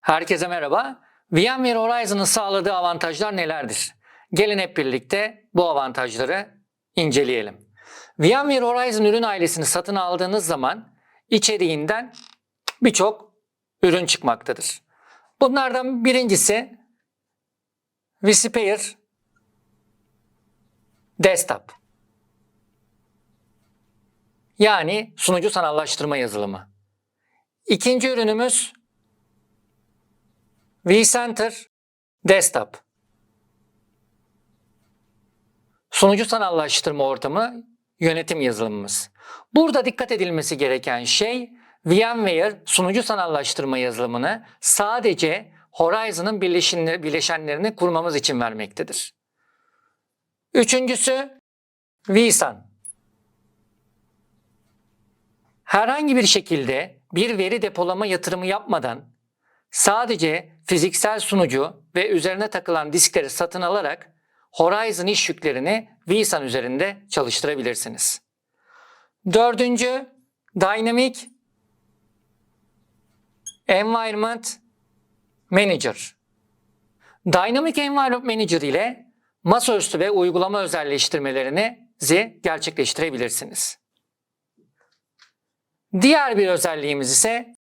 Herkese merhaba. VMware Horizon'ın sağladığı avantajlar nelerdir? Gelin hep birlikte bu avantajları inceleyelim. VMware Horizon ürün ailesini satın aldığınız zaman içeriğinden birçok ürün çıkmaktadır. Bunlardan birincisi vSphere Desktop. Yani sunucu sanallaştırma yazılımı. İkinci ürünümüz vCenter Desktop. Sunucu sanallaştırma ortamı yönetim yazılımımız. Burada dikkat edilmesi gereken şey VMware sunucu sanallaştırma yazılımını sadece Horizon'ın bileşenlerini kurmamız için vermektedir. Üçüncüsü vSAN. Herhangi bir şekilde bir veri depolama yatırımı yapmadan sadece fiziksel sunucu ve üzerine takılan diskleri satın alarak Horizon iş yüklerini vSAN üzerinde çalıştırabilirsiniz. Dördüncü, Dynamic Environment Manager. Dynamic Environment Manager ile masaüstü ve uygulama özelleştirmelerinizi gerçekleştirebilirsiniz. Diğer bir özelliğimiz ise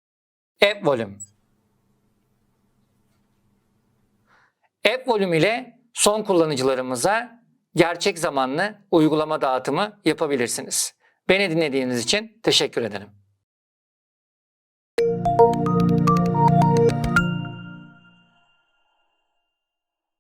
App Volume. App Volume ile son kullanıcılarımıza gerçek zamanlı uygulama dağıtımı yapabilirsiniz. Beni dinlediğiniz için teşekkür ederim.